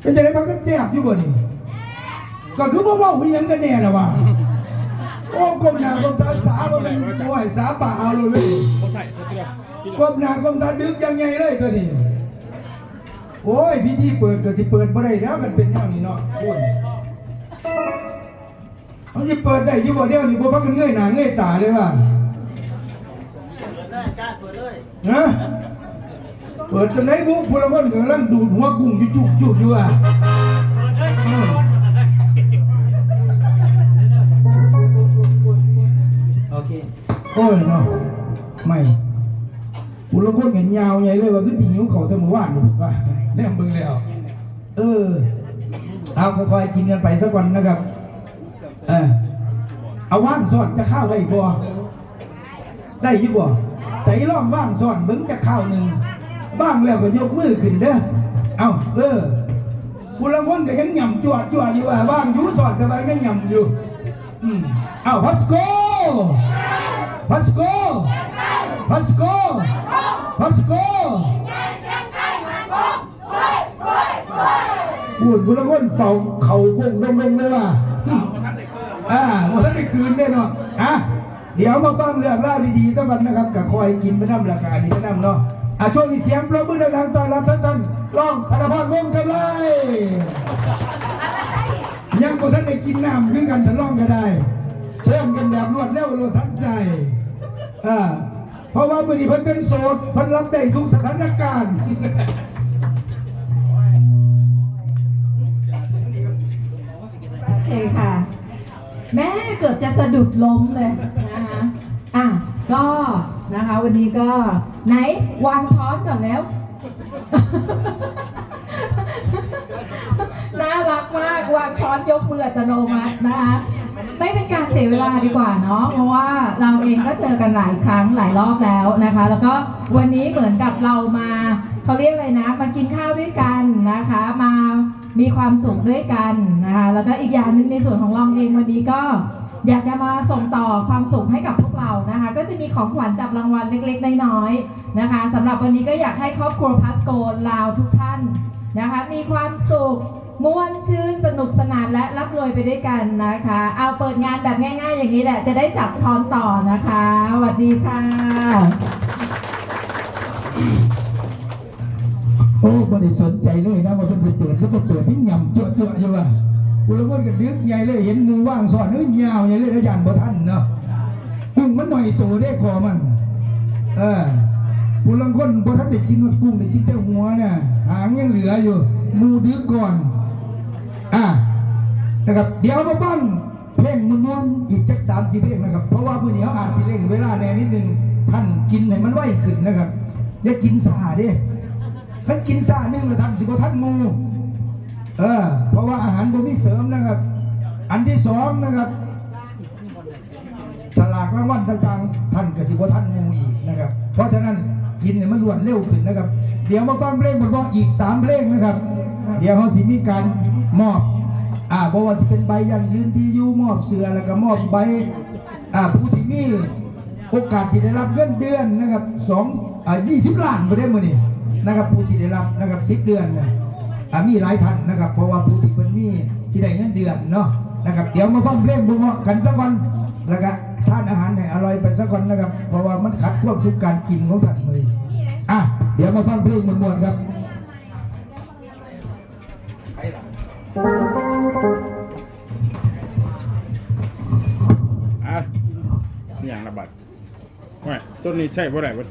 เป็นจะได้มันก็แซ่บอยู่บ่นี่ก็คือบ่เว้าอีหยังกันแน่ล่ะวะโอ้กรมหน้ากรมตาสาบ่แม่นโอ้ยสาป่าเอาเลยเว้ยเขาใส่สเตียพี่กรมหน้ากรมตาดึกยังไงเลยตัวนี้โอ้ยพิธีเปิดก็สิเปิดบ่ได้แล้วมันเป็นแนวนี้เนาะโอ้ยเขาสิเปิดได้อยู่บ่เดี๋ยวนี้บ่พักกันเงยหน้าเงยตาเลยว่ะได้กล้าเปิดเลยฮะ เปิดจนไหนบุพลวันกำลังดูดหัวกุ้งอยู่จุกจุกอยู่อะเออโอเคโอ้ยเนาะไม่พลวันกันยาวใหญ่เลยว่าคือที่หิวเขาแต่เมื่อวานนี่ว่าแน่มึงแล้ว เออ เอาค่อยๆกินกันไปสักวันนะครับ เออเอาว่างสอนจะข้าวได้บ่ได้อยี่บ่ใส่ร่องว่างสอนมึงจะข้าวหนึ่ง บ้างแล้วก็ยกมือขึ้นเด้อเอาเออผู้ละคนก็ยังหย่ำจวดจวดอยู่ว่าบ้างอยู่สอนแต่ว่ายังหย่ำอยู่อืมเอาพัสโกพัสโกพัสโกพัสโกบุญบุญละคนเฝ้าเข่าฟงลงลงเลยว่ะอ่าวันนั้นได้คืนแน่นอนอะเดี๋ยวมาฟังเรื่องเล่าดีๆสักวันนะครับกับคอยกินไปน้ำราคานี้ไปน้ำเนาะ อะช่วงนี้เสียงปรบมือดังๆตอนรับท่านท่านรองธนพรวงศ์กันเลยยังบ่ท่านได้กินน้ำคือกันทะล่องก็ได้เชื่อมกันแบบรวดเร็วรวดทันใจอ่าเพราะว่ามื่อนี้เพิ่นเป็นโสดเพิ่นรับได้ทุกสถานการณ์โอเคค่ะ แม่เกือบจะสะดุดล้มเลยนะคะอะก็ นะคะ วันนี้ก็ไหนวางช้อนก่อนแล้ว น่ารักมากวางช้อนยกมืออัตโนมัตินะคะไม่เป็นการเสียเวลาดีกว่าเนาะเพราะว่าเราเองก็เจอกันหลายครั้งหลายรอบแล้วนะคะ แล้วก็วันนี้เหมือนกับเรามาเขาเรียกอะไรนะ มากินข้าวด้วยกันนะคะ มามีความสุขด้วยกันนะคะ แล้วก็อีกอย่างหนึ่งในส่วนของลองเองวันนี้ก็ อยากจะมาส่งต่อความสุขให้กับพวกเรานะคะ ก็จะมีของขวัญจับรางวัลเล็กๆ น้อยๆนะคะสำหรับวันนี้ก็อยากให้ครอบครัวพัสโกลาวทุกท่านนะคะ มีความสุขม่วนชื่นสนุกสนานและร่ำรวยไปด้วยกันนะคะ เอาเปิดงานแบบง่าย ๆ อย่างนี้แหละ จะได้จับช้อนต่อนะคะสวัสดีค่ะโอ้บ่ได้สนใจเลยนะว่าเพิ่นเปิดหรือบ่เปิดนี่ยำจั่วๆอยู่ว่า ผู้ละคนก็นึกใหญ่เลยเห็นงูว่างสอนเอ้ยยาวใหญ่เลยระยานบ่ทันเนาะกุ้งมันหน่อยโตได้คอมัน เออผู้ละคนบ่ทันได้กินหมดกุ้งได้กินแต่หัวน่ะหางยังเหลืออยู่มูดึกก่อน อะนะครับ เดี๋ยวมาฟังเพลงมวนๆอีกจัก30เพลงนะครับ เพราะว่ามื้อนี้เขาอาจสิเร่งเวลาแน่นิดนึงท่านกินให้มันไวขึ้นนะครับอย่ากินสาด้ท่านกินซ่าหนึ่งแล้วท่านสิบท่านงู เออเพราะว่าอาหารบ่มีเสริมนะครับ อันที่สองนะครับสลากรางวัลต่างๆ ท่านกับสิบท่านงูอีกนะครับ เพราะฉะนั้นกินเนี่ยมันรวดเร็วขึ้นนะครับ เดี๋ยวมาฟังเพลงบทว่าอีกสามเพลงนะครับ เดี๋ยวเขาสิมีการมอบอ่าบอกว่าจะเป็นใบยังยืนที่อยู่มอบเสือแล้วก็มอบใบอ่าผู้ที่มีโอกาสที่ได้รับเงินเดือนนะครับสองอ่ายี่สิบล้านมาได้มื่อนี้นะครับผู้ที่ได้รับนะครับสิบเดือนนะ มีหลายท่านนะครับ เพราะว่าผู้ที่เป็นมีที่ได้เงินเดือนเนาะนะครับ เดี๋ยวมาฟังเพลงบุ้งกันสักวันแล้วก็ทานอาหารให้อร่อยไปสักวันนะครับ เพราะว่ามันขัดควบสุขการกินของท่านเลยอะเดี๋ยวมาฟังเพลงมวนๆครับอะอย่างละบัดว่ต้นนี้ใช่บ่ได้บ่ม